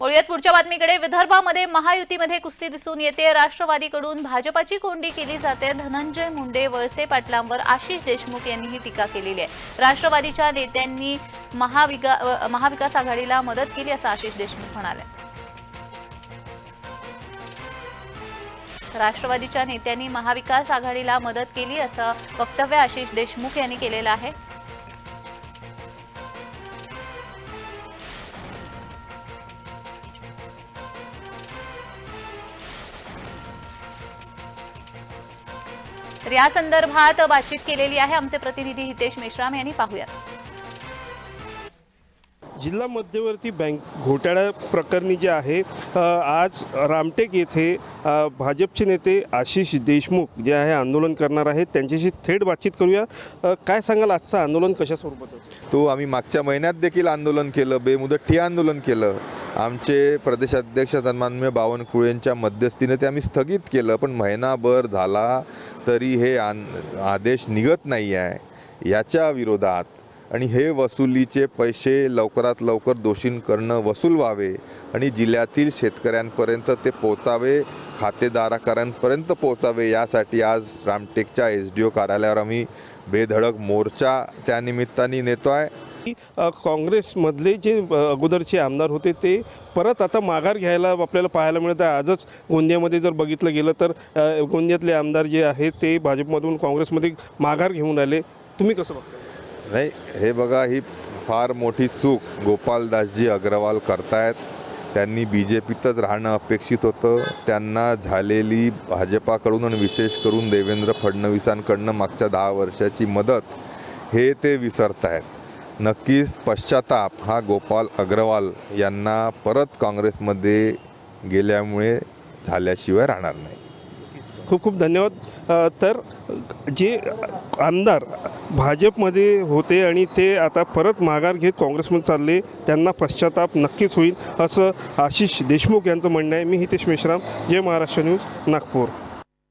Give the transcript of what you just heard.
वळूयात पुढच्या बातमीकडे. विदर्भामध्ये महायुतीमध्ये कुस्ती दिसून येते. राष्ट्रवादीकडून भाजपाची कोंडी केली जाते. धनंजय मुंडे वळसे पाटलांवर आशिष देशमुख यांनी ही टीका केलेली आहे. राष्ट्रवादीच्या नेत्यांनी महाविका महाविकास आघाडीला मदत केली असं आशिष देशमुख म्हणाले. राष्ट्रवादीच्या नेत्यांनी महाविकास आघाडीला मदत केली असं वक्तव्य आशिष देशमुख यांनी केलेलं आहे. तर या संदर्भात बातचीत केलेली आहे आमचे प्रतिनिधी हितेश मेश्राम यांनी. पाहूयात. जिल्हा मध्यवर्ती बँक घोटाळ्या प्रकरणी जे आहे आज रामटेक येथे भाजपचे नेते आशिष देशमुख जे आहे आंदोलन करणार आहेत त्यांच्याशी थेट बातचीत करूया. काय सांगाल आजचं आंदोलन कशा स्वरूपाचं तो आम्ही मागच्या महिन्यात देखील आंदोलन केलं बेमुदत ठिय्या आंदोलन केलं. आमचे प्रदेशाध्यक्ष सन्माननीय बावनकुळेंच्या मध्यस्थीने ते आम्ही स्थगित केलं पण महिनाभर झाला तरी हे आन आदेश निघत नाही आहे याच्या विरोधात आणि हे वसुलीचे पैसे लवकरात लवकर दोषीं करणं वसूल व्हावे आणि जिल्ह्यातील शेतकऱ्यांपर्यंत ते पोचावे खातेदाराकारांपर्यंत पोचावे यासाठी आज रामटेकच्या एस डी ओ कार्यालयावर आम्ही बेधडक मोर्चा त्यानिमित्ताने नेतो आहे की, काँग्रेसमधले जे अगोदरचे आमदार होते ते परत आता माघार घ्यायला आपल्याला पाहायला मिळत आहे. आजच गोंदियामध्ये जर बघितलं गेलं तर गोंदियातले आमदार जे आहेत ते भाजपमधून काँग्रेसमध्ये माघार घेऊन आले. तुम्ही कसं बघता नाही हे बघा ही फार मोठी चूक. गोपालदासजी अग्रवाल करतायत. त्यांनी बी जे पीतच राहणं अपेक्षित होतं. त्यांना झालेली भाजपाकडून आणि विशेष करून देवेंद्र फडणवीसांकडनं मागच्या दहा वर्षाची मदत हे ते विसरत आहेत नक्कीच पश्चाताप हा गोपाल अग्रवाल यांना परत काँग्रेसमध्ये गेल्यामुळे झाल्याशिवाय राहणार नाही. खूप खूप धन्यवाद. तर जे आमदार भाजपमध्ये होते आणि ते आता परत माघार घेत काँग्रेसमध्ये चालले त्यांना पश्चाताप नक्कीच होईल असं आशिष देशमुख यांचं म्हणणं आहे. मी हितेश मेश्राम जय महाराष्ट्र न्यूज नागपूर.